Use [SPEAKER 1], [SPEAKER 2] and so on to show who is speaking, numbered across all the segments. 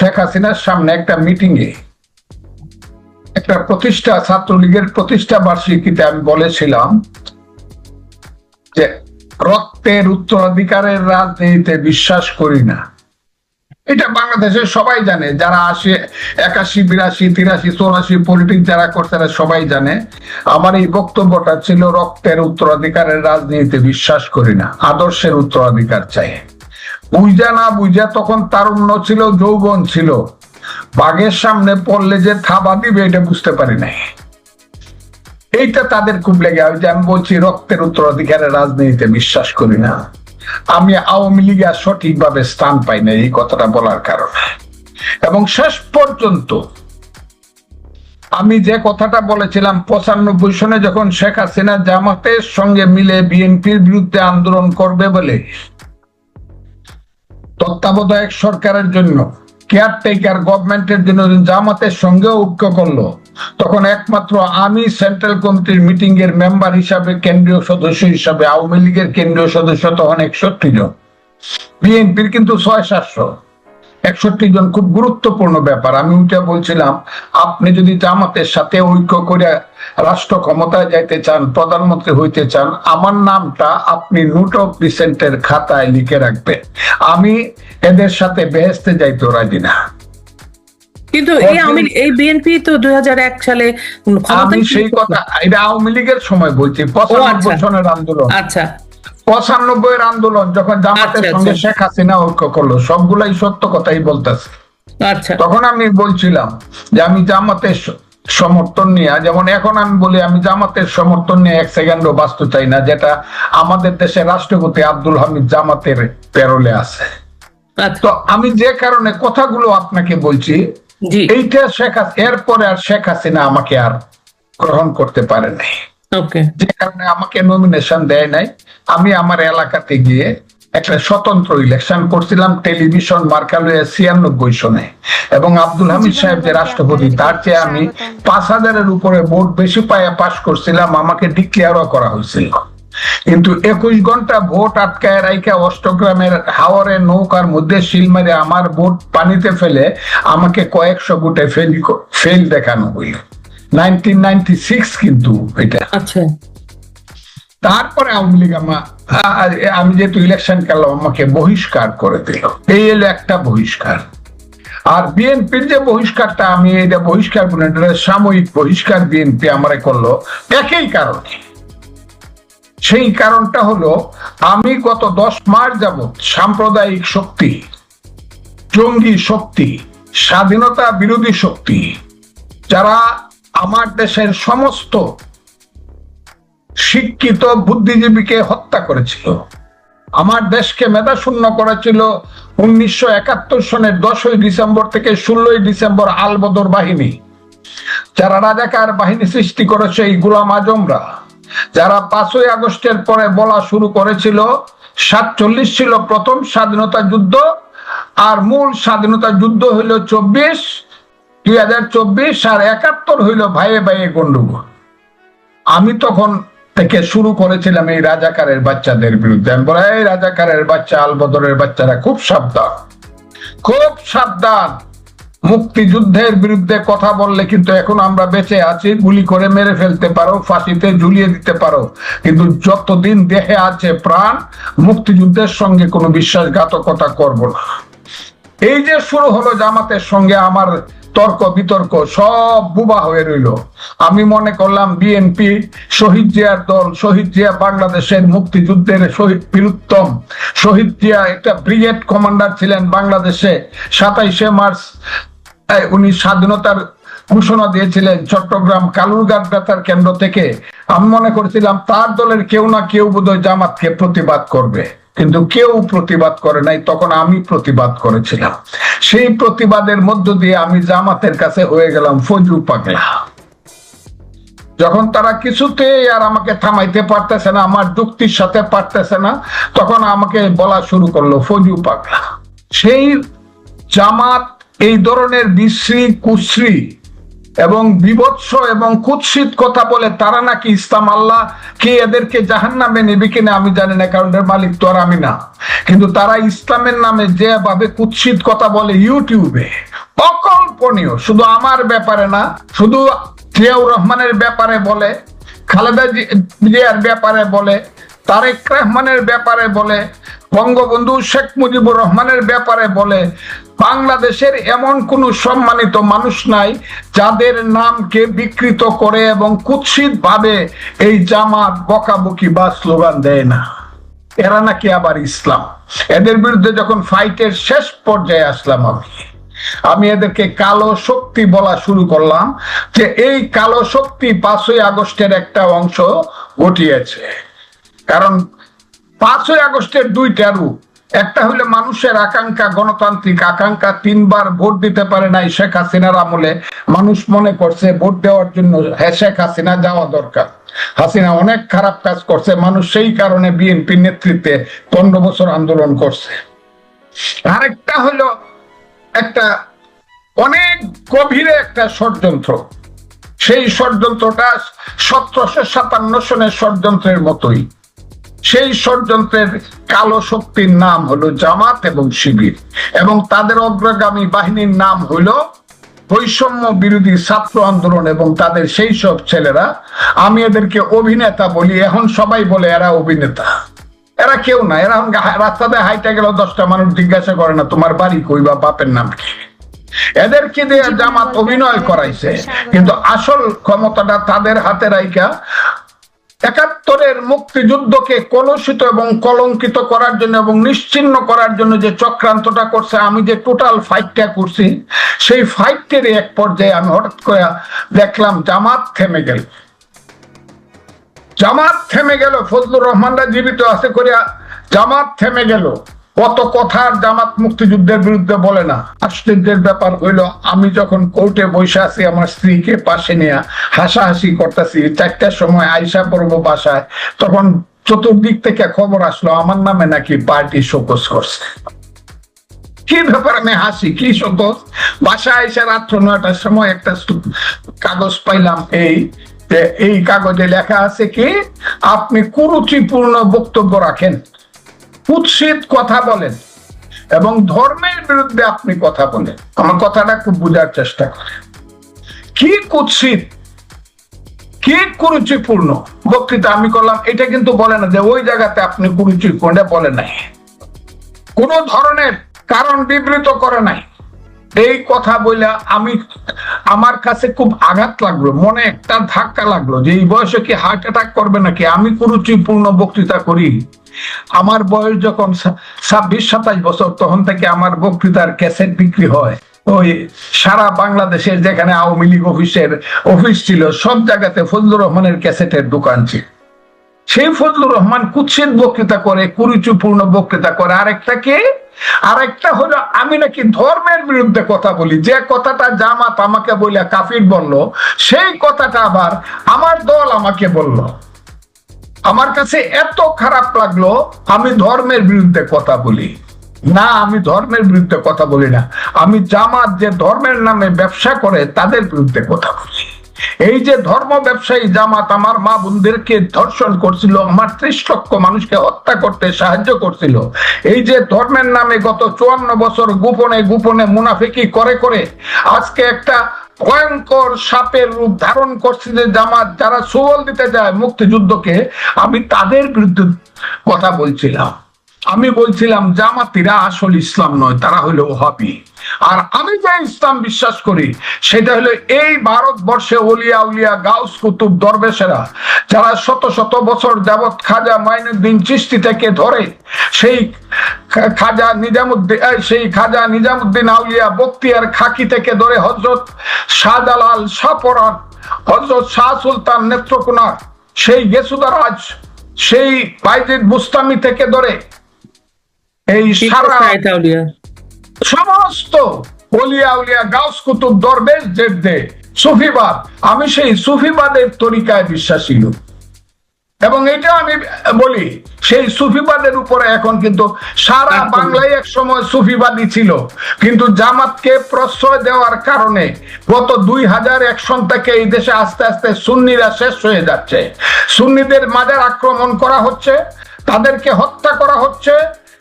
[SPEAKER 1] শেখ হাসিনার সামনে একটা মিটিং এ একটা প্রতিষ্ঠা, ছাত্রলীগের প্রতিষ্ঠা বার্ষিকীতে আমি বলেছিলাম যে রক্তের উত্তরাধিকারের রাজনীতিতে বিশ্বাস করি না। এটা বাংলাদেশের সবাই জানে, যারা আসে একাশি, বিরাশি, তিরাশি, চৌরাশি পলিটিক্স যারা করছে তারা সবাই জানে। আমার এই বক্তব্যটা ছিল রক্তের উত্তরাধিকারের রাজনীতিতে বিশ্বাস করি না, আদর্শের উত্তরাধিকার চাই। বুঝা না বুঝা তখন তারুণ্য ছিল, যৌবন ছিল। বাঘের সামনে পড়লে যে থাবা দিবে, এটা বুঝতে পারি নাই। এইটা তাদের খুব লেগে যে আমি বলছি, রক্তের উত্তরাধিকারের রাজনীতিতে বিশ্বাস করি না। আমি আওয়ামী লীগে আর সঠিকভাবে স্থান পাই না এই কথাটা বলার কারণে। এবং শেষ পর্যন্ত আমি যে কথাটা বলেছিলাম, পঁচানব্বই সনে যখন শেখ হাসিনা জামাতের সঙ্গে মিলে বিএনপির বিরুদ্ধে আন্দোলন করবে বলে তত্ত্বাবধায়ক সরকারের জন্য কেয়ারটেকার গভর্নমেন্টের জন্য জামাতের সঙ্গে ঐক্য করল, তখন একমাত্র আমি সেন্ট্রাল কমিটির মিটিং এর মেম্বার হিসাবে, কেন্দ্রীয় সদস্য হিসাবে, আওয়ামী লীগের কেন্দ্রীয় সদস্য তখন একষট্টি জন। বিএনপির কিন্তু ছয় সাতশো। একষট্টি জন খুব গুরুত্বপূর্ণ ব্যাপার। আমি ওইটা বলছিলাম আপনি যদি জামাতের সাথে ঐক্য করে রাষ্ট্র ক্ষমতায় যাইতে চান প্রধানমন্ত্রী হইতে চান আমার নামটা আপনি নোট অফ ডিসেন্টের খাতায় লিখে রাখবেন। আমি এদের সাথে বেহেস্তে যাইতে রাজি না।
[SPEAKER 2] কিন্তু এই আমি এই বিএনপি তো দু হাজার এক সালে
[SPEAKER 1] আমি সেই কথা এটা আওয়ামী লীগের সময় বলছি পঁচানব্বই সনের আন্দোলন।
[SPEAKER 2] আচ্ছা।
[SPEAKER 1] পঁচানব্বই এর আন্দোলন যখন জামাতের
[SPEAKER 2] আচ্ছা,
[SPEAKER 1] সঙ্গে
[SPEAKER 2] আচ্ছা।
[SPEAKER 1] শেখ হাসিনা ঐক্য করল সবগুলাই সত্য কথাই বলতেছে।
[SPEAKER 2] আচ্ছা।
[SPEAKER 1] তখন আমি বলছিলাম যে আমি জামাতের সমর্থন নিয়ে যেমন এখন আমি বলি আমি জামাতের সমর্থন নিয়ে এক সেকেন্ডও বাঁচতে চাই না যেটা আমাদের দেশের রাষ্ট্রপতি আব্দুল হামিদ জামাতের প্যারোলে আছে। তো আমি যে কারণে কথাগুলো আপনাকে বলছি এইটা শেখ এরপরে আর শেখ হাসিনা আমাকে আর গ্রহণ করতে পারে নাই যে কারণে আমাকে নমিনেশন দেয় নাই আমি আমার এলাকাতে গিয়ে একটা স্বতন্ত্র ইলেকশন করছিলাম টেলিভিশন মার্কালয়ে ছিয়ানব্বই সনে। এবং আব্দুল হামিদ সাহেব যে রাষ্ট্রপতি তার চেয়ে আমি পাঁচ হাজারের উপরে ভোট বেশি পায়ে পাশ করছিলাম আমাকে ডিক্লেয়ারও করা হয়েছিল। কিন্তু একুশ ঘণ্টা ভোট আটকায় রাইখা অষ্টগ্রামের হাওয়ারে নৌকার মধ্যে শিল মেরে আমার ভোট পানিতে ফেলে আমাকে কয়েকশো ভোটে ফেল ফেল দেখানো হইল। কিন্তু এটা।
[SPEAKER 2] আচ্ছা।
[SPEAKER 1] তারপরে আওয়ামী লীগ আমা- আ- আ- আমি যেহেতু ইলেকশন করলাম আমাকে বহিষ্কার করে দিল। এই একটা বহিষ্কার। আর বিএনপির যে বহিষ্কারটা আমি এটা বহিষ্কার বলে সাময়িক বহিষ্কার বিএনপি আমারে করল একই কারণে। সেই কারণটা হলো আমি গত দশ মাস যাবৎ সাম্প্রদায়িক শক্তি জঙ্গি শক্তি স্বাধীনতা বিরোধী শক্তি যারা আমার দেশের সমস্ত শিক্ষিত বুদ্ধিজীবীকে হত্যা করেছিল। আমার দেশকে মেধাশূন্য করেছিল উনিশশো একাত্তর সনের দশই ডিসেম্বর থেকে ষোলোই ডিসেম্বর আলবদর বাহিনী। যারা রাজাকার বাহিনী সৃষ্টি করেছে এই গুলাম আজমরা, যারা পাঁচই আগস্টের পরে বলা শুরু করেছিল, সাতচল্লিশ ছিল প্রথম স্বাধীনতা যুদ্ধ, আর মূল স্বাধীনতা যুদ্ধ হইল চব্বিশ দুই হাজার চব্বিশ আর একাত্তর হইল ভাইয়ে ভাইয়ে গন্ডগোল আমি তখন থেকে শুরু করেছিলাম এই রাজাকারের বাচ্চাদের বিরুদ্ধে। আমি বলে এই রাজাকারের বাচ্চা, আলবদরের বাচ্চারা খুব সাবধান খুব সাবধান। মুক্তিযুদ্ধের বিরুদ্ধে কথা বললে কিন্তু এখন আমরা বেঁচে আছি, গুলি করে মেরে ফেলতে পারো, ফাঁসিতে ঝুলিয়ে দিতে পারো। কিন্তু যতদিন দেহে আছে প্রাণ, মুক্তিযুদ্ধের সঙ্গে কোনো বিশ্বাসঘাতকতা করব না। এই যে শুরু হলো জামাতের সঙ্গে আমার তর্ক, বিতর্ক সব বুবা হয়ে রইল। আমি মনে করলাম বিএনপি শহীদ জিয়ার দল, শহীদ জিয়া বাংলাদেশের মুক্তিযুদ্ধের শহীদ বীরুত্তম। শহীদ জিয়া একটা ব্রিগেড কমান্ডার ছিলেন বাংলাদেশে সাতাইশে মার্চ উনি স্বাধীনতার ঘোষণা দিয়েছিলেন চট্টগ্রাম কালুরঘাট বেতার কেন্দ্র থেকে। আমি মনে করছিলাম তার দলের কেউ না কেউ বোধহয় জামাতকে প্রতিবাদ করবে। কিন্তু কেউ প্রতিবাদ করে নাই, তখন আমি প্রতিবাদ করেছিলাম। সেই প্রতিবাদের মধ্য দিয়ে আমি জামাতের কাছে হয়ে গেলাম ফজু পাগলা। যখন তারা কিছুতেই আর আমাকে থামাইতে পারতেছে না, আমার যুক্তির সাথে পারতেছে না, তখন আমাকে বলা শুরু করল ফজু পাগলা। সেই জামাত এই ধরনের বিশ্রী কুশ্রী এবং বিভৎস এবং কুৎসিত কথা বলে তারা নাকি ইসলাম আল্লাহ কে এদেরকে জাহান নামে নেবে কিনা আমি জানি না, কারণ এর মালিক তো আর আমি না। কিন্তু তারা ইসলামের নামে যেভাবে কুৎসিত কথা বলে ইউটিউবে, অকল্পনীয়, শুধু আমার ব্যাপারে না, শুধু জিয়াউর রহমানের ব্যাপারে বলে, খালেদা জিয়ার ব্যাপারে বলে, তারেক রহমানের ব্যাপারে বলে বঙ্গবন্ধু শেখ মুজিবুর রহমানের ব্যাপারে বলে, বাংলাদেশের এমন কোন সম্মানিত মানুষ নাই যাদের নামকে বিকৃত করে এবং কুৎসিত ভাবে এই জামাত বকাবকি বা স্লোগান দেয় না। এরা নাকি আবার ইসলাম। এদের বিরুদ্ধে যখন ফাইটের শেষ পর্যায়ে আসলাম আমি আমি এদেরকে কালো শক্তি বলা শুরু করলাম যে এই কালো শক্তি পাঁচই আগস্টের একটা অংশ ঘটিয়েছে। কারণ পাঁচই আগস্টের দুইটা রূপ। একটা হলো মানুষের আকাঙ্ক্ষা, গণতান্ত্রিক আকাঙ্ক্ষা, তিনবার ভোট দিতে পারে নাই শেখ হাসিনার আমলে। মানুষ মনে করছে ভোট দেওয়ার জন্য হ্যাঁ শেখ হাসিনা যাওয়া দরকার। হাসিনা অনেক খারাপ কাজ করছে, মানুষ সেই কারণে বিএনপি নেতৃত্বে পনেরো বছর আন্দোলন করছে। আরেকটা হলো একটা অনেক গভীরে একটা ষড়যন্ত্র। সেই ষড়যন্ত্রটা সতেরোশো সাতান্ন সনের ষড়যন্ত্রের মতোই। সেই ষড়যন্ত্রের কালো শক্তির নাম হলো জামাত এবং শিবির এবং তাদের অগ্রগামী বাহিনীর নাম হলো বৈষম্য বিরোধী ছাত্র আন্দোলন এবং তাদের সেই সব ছেলেরা আমি এদেরকে অভিনেতা বলি এখন সবাই বলে এরা অভিনেতা এরা কেউ না এরা রাস্তাতে হাইটে গেল দশটা মানুষ জিজ্ঞাসা করে না তোমার বাড়ি কই বা বাপের নাম কি এদেরকে দিয়ে জামাত অভিনয় করাইছে কিন্তু আসল ক্ষমতাটা তাদের হাতে রাইকা একাত্তরের মুক্তিযুদ্ধকে কলুষিত এবং কলঙ্কিত করার জন্য এবং নিশ্চিন্ন করার জন্য যে চক্রান্তটা করছে, আমি যে টোটাল ফাইটটা করছি, সেই ফাইটের এক পর্যায়ে আমি হঠাৎ করে দেখলাম জামাত থেমে গেল। জামাত থেমে গেল, ফজলুর রহমানরা জীবিত আছে করিয়া জামাত থেমে গেল। কত কথার জামাত মুক্তিযুদ্ধের বিরুদ্ধে বলে না। আশ্চর্যের ব্যাপার হইল, আমি যখন কোর্টে বসে আছি, আমার স্ত্রীকে পাশে নিয়ে হাসাহাসি করতেছি। চারটার সময় আইসা পড়ব বাসায়, তখন চতুর্দিক থেকে খবর আসলো, আমার নামে নাকি পার্টি শোকস করছে। কি ব্যাপার আমি হাসি? কি শোকস বাসায় এসে রাত্র নয়টার সময় একটা কাগজ পাইলাম এই এই কাগজে লেখা আছে কি, আপনি কুরুচিপূর্ণ বক্তব্য রাখেন। কুৎসিত কথা বলেন এবং ধর্মের বিরুদ্ধে আপনি কথা বলেন। আমার কথাটা খুব বোঝার চেষ্টা করেন। কি কুৎসিত? কি কুরুচিপূর্ণ? বক্তৃতা আমি করলাম, এটা কিন্তু বলে না যে ওই জায়গাতে আপনি কুরুচিপূর্ণ বলে নাই। কোন ধরনের কারণ বিবৃত করে নাই। এই কথা বলে আমি আমার কাছে খুব আঘাত লাগল, মনে একটা ধাক্কা লাগল যে এই বয়সে কি হার্ট অ্যাটাক করবে নাকি? আমি কুরুচিপূর্ণ বক্তৃতা করি। আমার বয়স যখন ছাব্বিশ, সাতাশ বছর, তখন থেকে আমার বক্তৃতার ক্যাসেট বিক্রি হয়। ওই সারা বাংলাদেশের যেখানে আওয়ামী লীগ অফিসের অফিস ছিল, সব জায়গাতে ফজলুর রহমানের ক্যাসেটের দোকান ছিল। সেই ফজলুর রহমান কুৎসিত বক্তৃতা করে, কুরুচিপূর্ণ বক্তৃতা করে। আরেকটা কে? আরেকটা হলো, আমি নাকি ধর্মের বিরুদ্ধে কথা বলি। যে কথাটা জামাত আমাকে বলে কাফির বলল, সেই কথাটা আবার আমার দল আমাকে বলল। আমার কাছে এত খারাপ লাগল, আমি ধর্মের বিরুদ্ধে কথা বলি। না, আমি ধর্মের বিরুদ্ধে কথা বলি না। আমি জামাত যে ধর্মের নামে ব্যবসা করে, তাদের বিরুদ্ধে কথা বলি। এই যে ধর্ম ব্যবসায়ী জামাত আমার মা বোনদেরকে ধর্ষণ করছিল, আমার ত্রিশ লক্ষ মানুষকে হত্যা করতে সাহায্য করছিল। এই যে ধর্মের নামে গত চুয়ান্ন বছর গোপনে গোপনে মুনাফিকি করে করে আজকে একটা ভয়ঙ্কর সাপের রূপ ধারণ করছে যে জামাত, যারা সুবল দিতে যায় মুক্তিযুদ্ধকে, আমি তাদের বিরুদ্ধে কথা বলছিলাম। আমি বলছিলাম, জামাতিরা আসল ইসলাম নয়, তারা হলো ওহাবি। আর আমি যে ইসলাম বিশ্বাস করি, সেটা হলো এই ভারতবর্ষে ওলিয়া উলিয়া, গাউস কুতুব দরবেশেরা, যারা শত শত বছর যাবৎ খাজা মাইনুদ্দিন চিস্তি থেকে ধরে সেই খাজা নিজামুদ্দিন সেই খাজা নিজামুদ্দিন আউলিয়া, বক্তিয়ার খাকি থেকে ধরে হজরত শাহজালাল শাহপরান হজরত শাহ সুলতান নেত্রকোনার সেই গেসুদারাজ, সেই বাইজিদ বুস্তামি থেকে ধরে এই সারা? সমস্ত উলিয়া গাউস কুতুব দরবেশ জেদ্দে সুফিবাদ। আমি সেই সুফিবাদের তরিকায় বিশ্বাসী লোক। এবং এটা আমি বলি সেই সুফিবাদের উপরে এখন কিন্তু সারা বাংলায় এক সময় সুফিবাদী ছিল। কিন্তু জামাতকে প্রশ্রয় দেওয়ার কারণে গত দুই হাজার এক সন থেকে এই দেশে আস্তে আস্তে সুন্নিরা শেষ হয়ে যাচ্ছে। সুন্নিদের মাজার আক্রমণ করা হচ্ছে তাদেরকে হত্যা করা হচ্ছে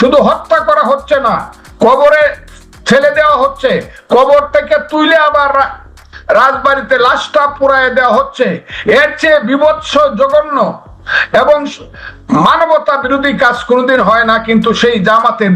[SPEAKER 1] শুধু হত্যা করা হচ্ছে না, কবরে ফেলে দেওয়া হচ্ছে। কবর থেকে তুলে আবার রাজবাড়িতে লাশটা পুরায় দেওয়া হচ্ছে। এর চেয়ে বিভৎস জঘন্য এবং মানবতা বিরোধী কাজ কোনোদিন হয় না, কিন্তু সেই জামাতের